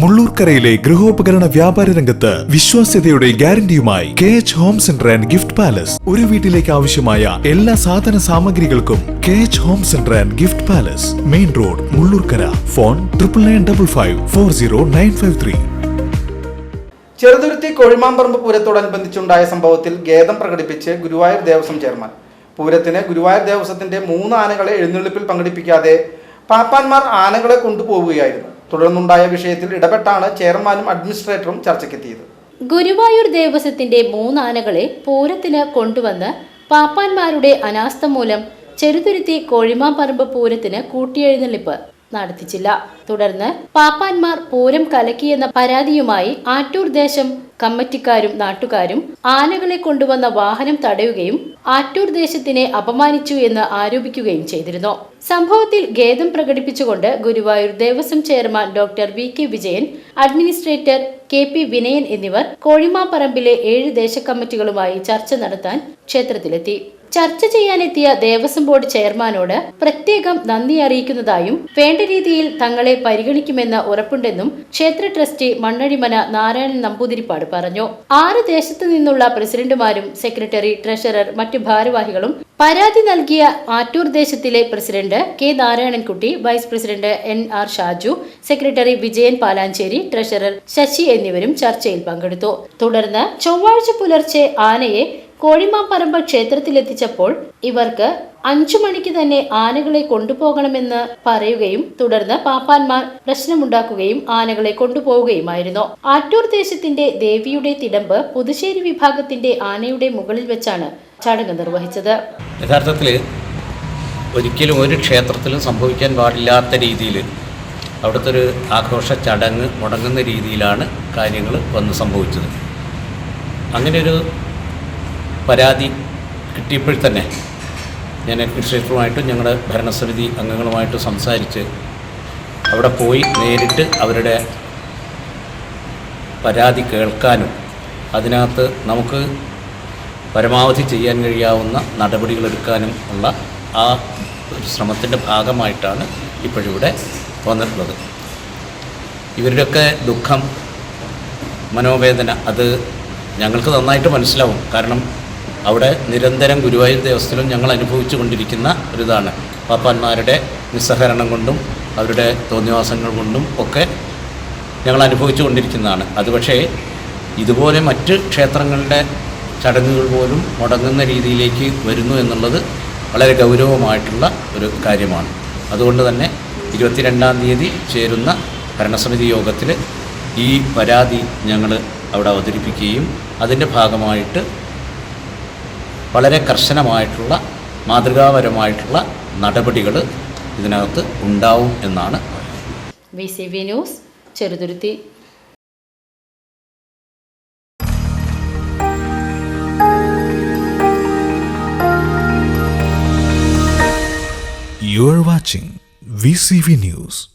മുള്ളൂർക്കരയിലെ ഗൃഹോപകരണ വ്യാപാര രംഗത്ത് വിശ്വാസ്യതയുടെ ഗ്യാരണ്ടിയുമായി K H home centre and gift palace ഒരു വീട്ടിലേക്ക് ആവശ്യമായ എല്ലാ സാധന സാമഗ്രികൾക്കും K H home centre and gift palace main road Mullurkara. Phone triple nine double five four zero nine five three Cheruthuruthy Kozhimamparambu പൂരത്തോടനുബന്ധിച്ചുണ്ടായ സംഭവത്തിൽ ഖേദം പ്രകടിപ്പിച്ച് ഗുരുവായൂർ ദേവസ്വം ചെയർമാൻ. പൂരത്തിന് ഗുരുവായൂർ ദേവസ്വത്തിന്റെ മൂന്ന് ആനകളെ എഴുന്നള്ളിപ്പിൽ പങ്കെടുപ്പിക്കാതെ പാപ്പാന്മാർ ആനകളെ കൊണ്ടുപോവുകയായിരുന്നു. തുടർന്നുണ്ടായ വിഷയത്തിൽ ഇടപെട്ടാണ് ചെയർമാനും അഡ്മിനിസ്ട്രേറ്ററും ചർച്ചയ്ക്കെത്തിയത്. ഗുരുവായൂർ ദേവസ്വത്തിന്റെ മൂന്നാനകളെ പൂരത്തിന് കൊണ്ടുവന്ന് പാപ്പാന്മാരുടെ അനാസ്ഥ മൂലം ചെറുതുരുത്തി കോഴിമാപ്പറമ്പ് പൂരത്തിന് കൂട്ടിയെഴുന്നള്ളിപ്പ്. നടത്തിച്ചില്ല. തുടർന്ന് പാപ്പാന്മാർ പൂരം കലക്കിയെന്ന പരാതിയുമായി ആറ്റൂർ ദേശം കമ്മിറ്റിക്കാരും നാട്ടുകാരും ആനകളെ കൊണ്ടുവന്ന വാഹനം തടയുകയും ആറ്റൂർ ദേശത്തിനെ അപമാനിച്ചു എന്ന് ആരോപിക്കുകയും ചെയ്തിരുന്നു. സംഭവത്തിൽ ഖേദം പ്രകടിപ്പിച്ചുകൊണ്ട് Guruvayur Devaswom chairman doctor V K Vijayan administrator K P Vinayan എന്നിവർ കോഴിമാപ്പറമ്പിലെ ഏഴ് ദേശ കമ്മിറ്റികളുമായി ചർച്ച നടത്താൻ ക്ഷേത്രത്തിലെത്തി. ചർച്ച ചെയ്യാനെത്തിയ ദേവസ്വം ബോർഡ് ചെയർമാനോട് പ്രത്യേകം നന്ദി അറിയിക്കുന്നതായും വേണ്ട രീതിയിൽ തങ്ങളെ പരിഗണിക്കുമെന്ന് ഉറപ്പുണ്ടെന്നും ക്ഷേത്ര ട്രസ്റ്റി മണ്ണഴിമന നാരായണൻ നമ്പൂതിരിപ്പാട് പറഞ്ഞു. ആറ് ദേശത്തു നിന്നുള്ള പ്രസിഡന്റുമാരും സെക്രട്ടറി ട്രഷറർ മറ്റു ഭാരവാഹികളും പരാതി നൽകിയ ആറ്റൂർ ദേശത്തിലെ president K Narayanankutty vice president N R Shaju secretary Vijayan Palanchery treasurer Sasi എന്നിവരും ചർച്ചയിൽ പങ്കെടുത്തു. തുടർന്ന് ചൊവ്വാഴ്ച പുലർച്ചെ ആനയെ കോഴിമാപ്പറമ്പ് ക്ഷേത്രത്തിലെത്തിച്ചപ്പോൾ ഇവർക്ക് അഞ്ചു മണിക്ക് തന്നെ ആനകളെ കൊണ്ടുപോകണമെന്ന് പറയുകയും തുടർന്ന് പാപ്പാന്മാർ പ്രശ്നമുണ്ടാക്കുകയും ആനകളെ കൊണ്ടുപോവുകയുമായിരുന്നു. ആറ്റൂർ ദേശത്തിന്റെ ദേവിയുടെ തിടമ്പ് പുതുശ്ശേരി വിഭാഗത്തിന്റെ ആനയുടെ മുകളിൽ വെച്ചാണ് ചടങ്ങ് നിർവഹിച്ചത്. യഥാർത്ഥത്തിൽ ഒരിക്കലും ഒരു ക്ഷേത്രത്തിലും സംഭവിക്കാൻ പാടില്ലാത്ത രീതിയിൽ അവിടുത്തെ ഒരു ആഘോഷ ചടങ്ങ് മുടങ്ങുന്ന രീതിയിലാണ് കാര്യങ്ങൾ വന്ന് സംഭവിച്ചത്. അങ്ങനെ ഒരു പരാതി കിട്ടിയപ്പോൾ തന്നെ ഞാൻ അഡ്മിനിസ്ട്രേറ്ററുമായിട്ടും ഞങ്ങളുടെ ഭരണസമിതി അംഗങ്ങളുമായിട്ട് സംസാരിച്ച് അവിടെ പോയി നേരിട്ട് അവരുടെ പരാതി കേൾക്കാനും അതിനകത്ത് നമുക്ക് പരമാവധി ചെയ്യാൻ കഴിയാവുന്ന നടപടികളെടുക്കാനും ഉള്ള ആ ഒരു ശ്രമത്തിന്റെ ഭാഗമായിട്ടാണ് ഇപ്പോഴിവിടെ വന്നിട്ടുള്ളത്. ഇവരുടെയൊക്കെ ദുഃഖം മനോവേദന അത് ഞങ്ങൾക്ക് നന്നായിട്ട് മനസ്സിലാവും. കാരണം അവിടെ നിരന്തരം ഗുരുവായൂർ ദേവസ്ഥയിലും ഞങ്ങൾ അനുഭവിച്ചു കൊണ്ടിരിക്കുന്ന ഒരിതാണ്. പാപ്പാന്മാരുടെ നിസ്സഹരണം കൊണ്ടും അവരുടെ തോന്നിവാസങ്ങൾ കൊണ്ടും ഒക്കെ ഞങ്ങൾ അനുഭവിച്ചു കൊണ്ടിരിക്കുന്നതാണ് അത് പക്ഷേ ഇതുപോലെ മറ്റ് ക്ഷേത്രങ്ങളുടെ ചടങ്ങുകൾ പോലും മുടങ്ങുന്ന രീതിയിലേക്ക് വരുന്നു എന്നുള്ളത് വളരെ ഗൗരവമായിട്ടുള്ള ഒരു കാര്യമാണ്. അതുകൊണ്ട് തന്നെ ഇരുപത്തിരണ്ടാം തീയതി ചേരുന്ന ഭരണസമിതി യോഗത്തിൽ ഈ പരാതി ഞങ്ങൾ അവിടെ അവതരിപ്പിക്കുകയും അതിന്റെ ഭാഗമായിട്ട് വളരെ കർശനമായിട്ടുള്ള മാതൃകാപരമായിട്ടുള്ള നടപടികൾ ഇതിനകത്ത് ഉണ്ടാവും എന്നാണ് V C V news Cheruthuruthy You're watching VCV News.